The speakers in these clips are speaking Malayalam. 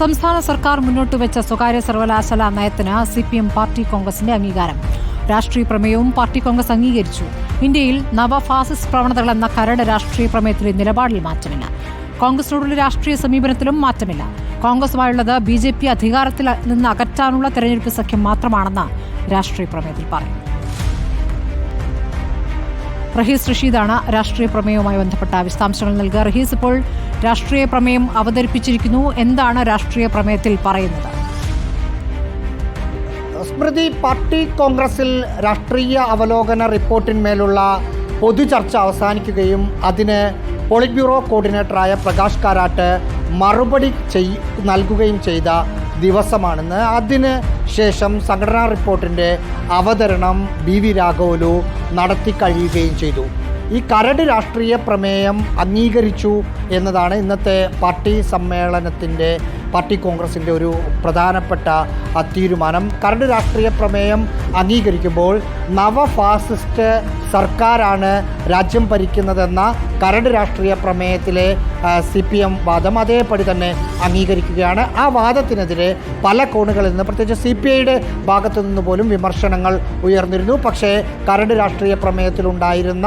സംസ്ഥാന സർക്കാർ മുന്നോട്ട് വെച്ച സ്വകാര്യ സർവകലാശാല നയത്തിന് സി പി എം പാർട്ടി കോൺഗ്രസിന്റെ അംഗീകാരം. രാഷ്ട്രീയ പ്രമേയവും പാർട്ടി കോൺഗ്രസ് അംഗീകരിച്ചു. ഇന്ത്യയിൽ നവ ഫാസിസ്റ്റ് പ്രവണതകൾ എന്ന കരട് രാഷ്ട്രീയ പ്രമേയത്തിലെ നിലപാടിൽ മാറ്റമില്ല. കോൺഗ്രസിനോടുള്ള രാഷ്ട്രീയ സമീപനത്തിലും മാറ്റമില്ല. കോൺഗ്രസുമായുള്ളത് ബി ജെ പി അധികാരത്തിൽ നിന്ന് അകറ്റാനുള്ള തെരഞ്ഞെടുപ്പ് സഖ്യം മാത്രമാണെന്ന് രാഷ്ട്രീയ പ്രമേയത്തിൽ പറയുന്നു. റഹീസ് റഷീദാണ് രാഷ്ട്രീയ പ്രമേയവുമായി ബന്ധപ്പെട്ട വിശദാംശങ്ങൾ നൽകുക. റഹീസ് ഇപ്പോൾ രാഷ്ട്രീയ പ്രമേയം അവതരിപ്പിച്ചിരിക്കുന്നു. എന്താണ് രാഷ്ട്രീയ പ്രമേയത്തിൽ പറയുന്നത്? സ്മൃതി പാർട്ടി കോൺഗ്രസിൽ രാഷ്ട്രീയ അവലോകന റിപ്പോർട്ടിന്മേലുള്ള പൊതുചർച്ച അവസാനിക്കുകയും അതിന് പോളിറ്റ് ബ്യൂറോ കോർഡിനേറ്ററായ പ്രകാശ് കാരാട്ട് മറുപടി നൽകുകയും ചെയ്ത ദിവസമാണെന്ന് അതിന് ശേഷം സംഘടനാ റിപ്പോർട്ടിന്റെ അവതരണം ബി വി രാഘവലു നടത്തി കഴിയുകയും ചെയ്തു. ഈ കരട് രാഷ്ട്രീയ പ്രമേയം അംഗീകരിച്ചു എന്നതാണ് ഇന്നത്തെ പാർട്ടി സമ്മേളനത്തിന്റെ പാർട്ടി കോൺഗ്രസിന്റെ ഒരു പ്രധാനപ്പെട്ട തീരുമാനം. കരട് രാഷ്ട്രീയ പ്രമേയം അംഗീകരിക്കുമ്പോൾ നവ ഫാസിസ്റ്റ് സർക്കാരാണ് രാജ്യം ഭരിക്കുന്നതെന്ന കരട് രാഷ്ട്രീയ പ്രമേയത്തിലെ സി പി എം വാദം അതേപടി തന്നെ അംഗീകരിക്കുകയാണ്. ആ വാദത്തിനെതിരെ പല കോണുകളിൽ നിന്ന് പ്രത്യേകിച്ച് സി പി ഐയുടെ ഭാഗത്തു നിന്ന് പോലും വിമർശനങ്ങൾ ഉയർന്നിരുന്നു. പക്ഷേ കരട് രാഷ്ട്രീയ പ്രമേയത്തിലുണ്ടായിരുന്ന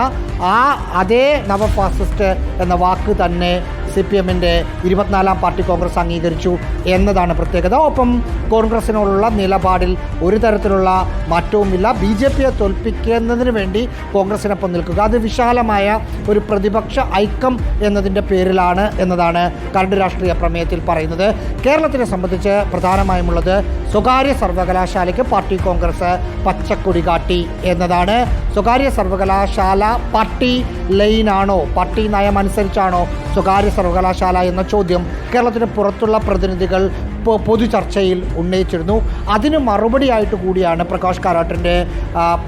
ആ അതേ നവ ഫാസിസ്റ്റ് എന്ന വാക്ക് തന്നെ സി പി എമ്മിന്റെ ഇരുപത്തിനാലാം പാർട്ടി കോൺഗ്രസ് അംഗീകരിച്ചു എന്നതാണ് പ്രത്യേകത. ഒപ്പം കോൺഗ്രസിനോടുള്ള നിലപാടിൽ ഒരു തരത്തിലുള്ള മാറ്റവുമില്ല. ബി ജെ പിയെ തോൽപ്പിക്കുന്നതിന് വേണ്ടി കോൺഗ്രസിനൊപ്പം നിൽക്കുക. അത് വിശാലമായ ഒരു പ്രതിപക്ഷ ഐക്യം എന്നതിന്റെ പേരിലാണ് എന്നതാണ് കരട് രാഷ്ട്രീയ പ്രമേയത്തിൽ പറയുന്നത്. കേരളത്തിനെ സംബന്ധിച്ച് പ്രധാനമായുമുള്ളത് സ്വകാര്യ സർവകലാശാലയ്ക്ക് പാർട്ടി കോൺഗ്രസ് പച്ചക്കൊടി കാട്ടി എന്നതാണ് സ്വകാര്യ സർവകലാശാല പട്ടി ലൈനാണോ? പട്ടി നയം അനുസരിച്ചാണോ സ്വകാര്യ സർവകലാശാല എന്ന ചോദ്യം കേരളത്തിന് പുറത്തുള്ള പ്രതിനിധികൾ പൊ- ചർച്ചയിൽ ഉന്നയിച്ചിരുന്നു. അതിന് മറുപടിയായിട്ട് കൂടിയാണ് പ്രകാശ് കാരാട്ടിന്റെ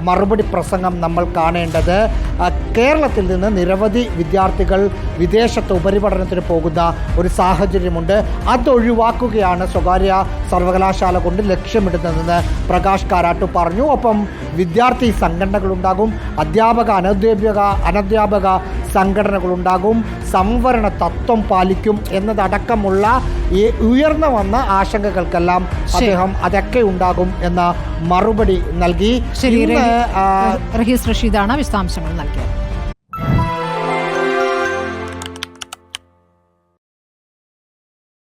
മറുപടി പ്രസംഗം നമ്മൾ കാണേണ്ടത്. കേരളത്തിൽ നിന്ന് നിരവധി വിദ്യാർത്ഥികൾ വിദേശത്ത് ഉപരിപഠനത്തിന് പോകുന്ന ഒരു സാഹചര്യമുണ്ട്. അതൊഴിവാക്കുകയാണ് സ്വകാര്യ സർവകലാശാല കൊണ്ട് ലക്ഷ്യമിടുന്നതെന്ന് പ്രകാശ് കാരാട്ട് പറഞ്ഞു. ഒപ്പം വിദ്യാർത്ഥി സംഘടനകളുണ്ടാകും അധ്യാപക അനധ്യാപക അനധ്യാപക സംഘടനകളുണ്ടാകും. സംവരണ തത്വം പാലിക്കും എന്നതടക്കമുള്ള ഈ ഉയർന്നു വന്ന ആശങ്കകൾക്കെല്ലാം അദ്ദേഹം അതൊക്കെ ഉണ്ടാകും എന്ന മറുപടി നൽകി. ശരി റഹീസ് റഷീദാണ് വിശദാംശങ്ങൾ നൽകിയത്.